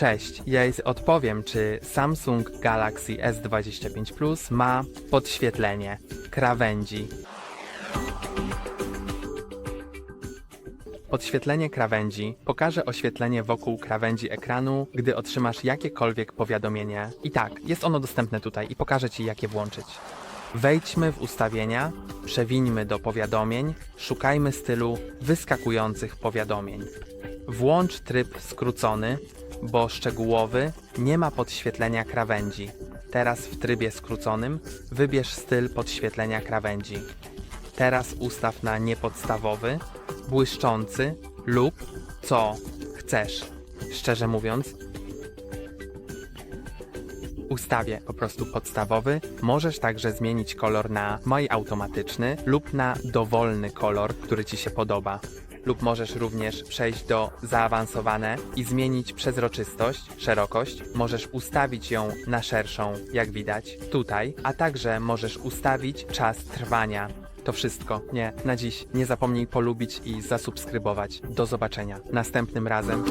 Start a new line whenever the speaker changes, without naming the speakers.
Cześć, ja odpowiem, czy Samsung Galaxy S25 Plus ma podświetlenie krawędzi. Podświetlenie krawędzi pokaże oświetlenie wokół krawędzi ekranu, gdy otrzymasz jakiekolwiek powiadomienie. I tak, jest ono dostępne tutaj i pokażę Ci, jak je włączyć. Wejdźmy w ustawienia, przewińmy do powiadomień, szukajmy stylu wyskakujących powiadomień. Włącz tryb skrócony, bo szczegółowy nie ma podświetlenia krawędzi. Teraz w trybie skróconym wybierz styl podświetlenia krawędzi. Teraz ustaw na niepodstawowy, błyszczący lub co chcesz. Szczerze mówiąc, ustawię po prostu podstawowy. Możesz także zmienić kolor na maj automatyczny lub na dowolny kolor, który Ci się podoba. Lub możesz również przejść do zaawansowane i zmienić przezroczystość, szerokość. Możesz ustawić ją na szerszą, jak widać tutaj, a także możesz ustawić czas trwania. To wszystko. Nie, na dziś. Nie zapomnij polubić i zasubskrybować. Do zobaczenia następnym razem.